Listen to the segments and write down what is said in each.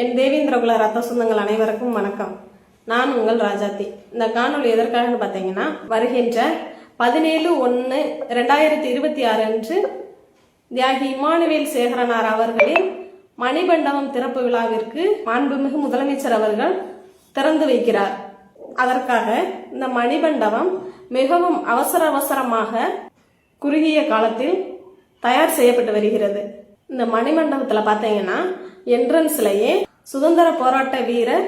என் தேவேந்திரகுல ரத்த சொந்தங்கள் அனைவருக்கும் வணக்கம். நான் உங்கள் ராஜாத்தி. இந்த காணொளி எதற்காகன்னு பார்த்தீங்கன்னா வருகின்ற பதினேழு ஒன்று ரெண்டாயிரத்தி இருபத்தி ஆறு அன்று தியாகி இமானுவேல் சேகரனார் அவர்களின் மணிமண்டபம் திறப்பு விழாவிற்கு மாண்புமிகு முதலமைச்சர் அவர்கள் திறந்து வைக்கிறார். அதற்காக இந்த மணிமண்டபம் மிகவும் அவசர அவசரமாக குறுகிய காலத்தில் தயார் செய்யப்பட்டு வருகிறது. இந்த மணிமண்டபத்தில் பார்த்தீங்கன்னா என்ட்ரன்ஸ்லயே சுதந்திர போராட்ட வீரர்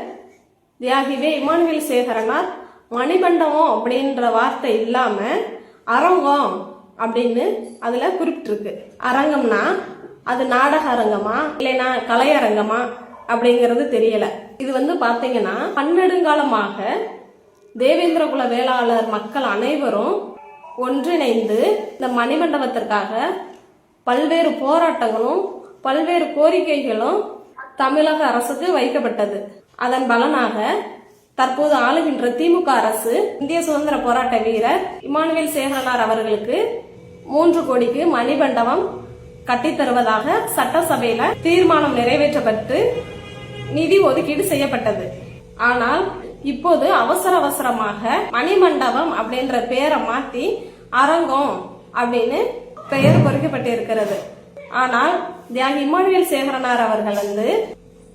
தியாகிவே இமானுவேல் சேகரனார் மணிமண்டபம் அப்படின்ற வார்த்தை இல்லாம அரங்கம் அப்படின்னு அதுல குறிப்பிட்டிருக்கு. அரங்கம்னா அது நாடக அரங்கமா இல்லைனா கலையரங்கமா அப்படிங்கிறது தெரியல. இது வந்து பாத்தீங்கன்னா பன்னெடுங்காலமாக தேவேந்திரகுல வேளாளர் மக்கள் அனைவரும் ஒன்றிணைந்து இந்த மணிமண்டபத்திற்காக பல்வேறு போராட்டங்களும் பல்வேறு கோரிக்கைகளும் தமிழக அரசுக்கு வைக்கப்பட்டது. அதன் பலனாக தற்போது ஆளுகின்ற திமுக அரசு இந்திய சுதந்திர போராட்ட வீரர் இமானுவேல் சேகரனார் அவர்களுக்கு மூன்று கோடிக்கு மணிமண்டபம் கட்டித்தருவதாக சட்டசபையில தீர்மானம் நிறைவேற்றப்பட்டு நிதி ஒதுக்கீடு செய்யப்பட்டது. ஆனால் இப்போது அவசர அவசரமாக மணிமண்டபம் அப்படின்ற பெயரை மாத்தி அரங்கம் அப்படின்னு பெயர் பொறிக்கப்பட்டிருக்கிறது. ஆனால் தியாகி இமானுவேல் சேகரனார் அவர்கள் வந்து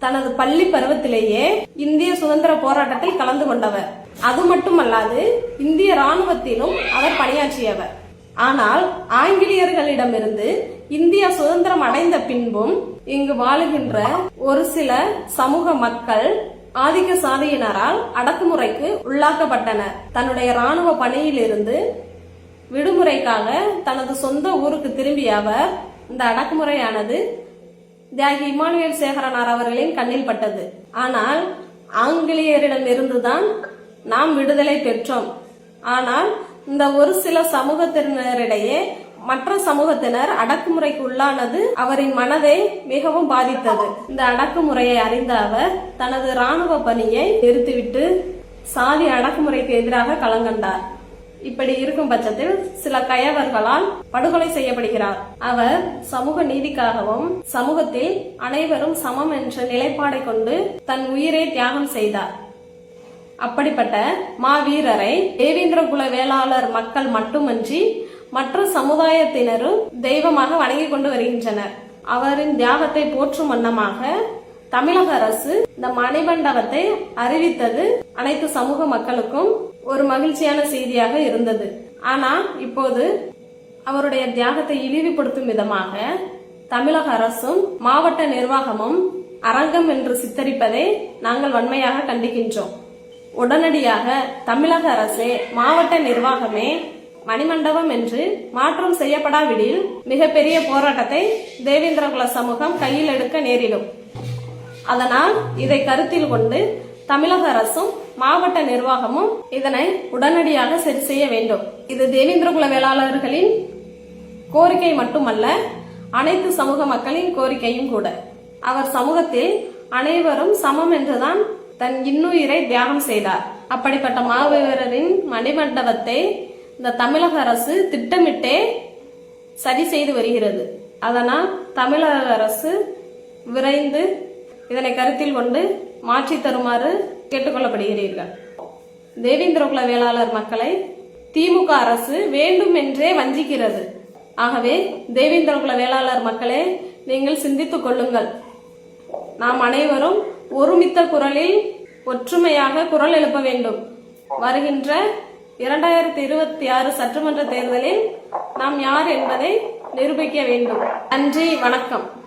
தனது பள்ளி பருவத்திலேயே இந்திய சுதந்திர போராட்டத்தில் கலந்து கொண்டவர். அது மட்டுமல்லாது இந்திய ராணுவத்திலும் அவர் பணியாற்றியவர். ஆனால் ஆங்கிலேயர்களிடமிருந்து இந்தியா சுதந்திரம் அடைந்த பின்பும் இங்கு வாழுகின்ற ஒரு சில சமூக மக்கள் ஆதிக்க சாதியினரால் அடக்குமுறைக்கு உள்ளாக்கப்பட்டனர். தன்னுடைய ராணுவ பணியிலிருந்து விடுமுறைக்காக தனது சொந்த ஊருக்கு திரும்பிய அவர் இந்த அடக்குமுறையானது தியாகி இமானுவேல் சேகரனார் அவர்களின் கண்ணில் பட்டது. ஆனால் ஆங்கிலேயரிடம் இருந்துதான் நாம் விடுதலை பெற்றோம். ஆனால் இந்த ஒரு சில சமூகத்தினரிடையே மற்ற சமூகத்தினர் அடக்குமுறைக்கு உள்ளானது அவரின் மனதை மிகவும் பாதித்தது. இந்த அடக்குமுறையை அறிந்த அவர் தனது ராணுவ பணியை நிறுத்திவிட்டு சாதி அடக்குமுறைக்கு எதிராக களங்கண்டார். இப்படி இருக்கும் பட்சத்தில் சில கயவர்களால் படுகொலை செய்யப்படுகிறார். அவர் சமூக நீதிக்காகவும் சமூகத்தில் அனைவரும் சமம் என்ற நிலைப்பாடை கொண்டு தன் உயிரை தியாகம் செய்தார். அப்படிப்பட்ட மாவீரரை தேவேந்திர குல வேளாளர் மக்கள் மட்டுமன்றி மற்ற சமுதாயத்தினரும் தெய்வமாக வணங்கி கொண்டு வருகின்றனர். அவரின் தியாகத்தை போற்றும் வண்ணமாக தமிழக அரசு இந்த மணிமண்டபத்தை அறிவித்தது அனைத்து சமூக மக்களுக்கும் ஒரு மகிழ்ச்சியான செய்தியாக இருந்தது. ஆனா இப்போது அவருடைய தியாகத்தை இழிவுபடுத்தும் விதமாக தமிழக அரசும் மாவட்ட நிர்வாகமும் அரங்கம் என்று சித்தரிப்பதை நாங்கள் வன்மையாக கண்டிக்கின்றோம். உடனடியாக தமிழக அரசே மாவட்ட நிர்வாகமே மணிமண்டபம் என்று மாற்றம் செய்யப்படாவிடில் மிகப்பெரிய போராட்டத்தை தேவேந்திரகுல சமூகம் கையில் எடுக்க நேரிடும். அதனால் இதை கருத்தில் கொண்டு தமிழக அரசும் மாவட்ட நிர்வாகமும் இதனை உடனடியாக சரி செய்ய வேண்டும். இது தேவேந்திரகுல வேளாளர்களின் கோரிக்கை மட்டுமல்ல அனைத்து சமூக மக்களின் கோரிக்கையும் கூட. அவர் சமூகத்தில் அனைவரும் சமம் என்றுதான் தன் இன்னுயிரை தியாகம் செய்தார். அப்படிப்பட்ட மாவீரரின் மணிமண்டபத்தை இந்த தமிழக அரசு திட்டமிட்டே சரி செய்து வருகிறது. அதனால் தமிழக அரசு விரைந்து இதனை கருத்தில் கொண்டு மாற்றி தருமாறு கேட்டுக்கொள்ளப்படுகிறீர்கள். தேவேந்திரகுல வேளாளர் மக்களை திமுக அரசு வேண்டும் என்றே வஞ்சிக்கிறது. ஆகவே தேவேந்திரகுல வேளாளர் மக்களே நீங்கள் சிந்தித்துக் கொள்ளுங்கள். நாம் அனைவரும் ஒருமித்த குரலில் ஒற்றுமையாக குரல் எழுப்ப வேண்டும். வருகின்ற இரண்டாயிரத்தி இருபத்தி ஆறு சட்டமன்ற தேர்தலில் நாம் யார் என்பதை நிரூபிக்க வேண்டும். நன்றி வணக்கம்.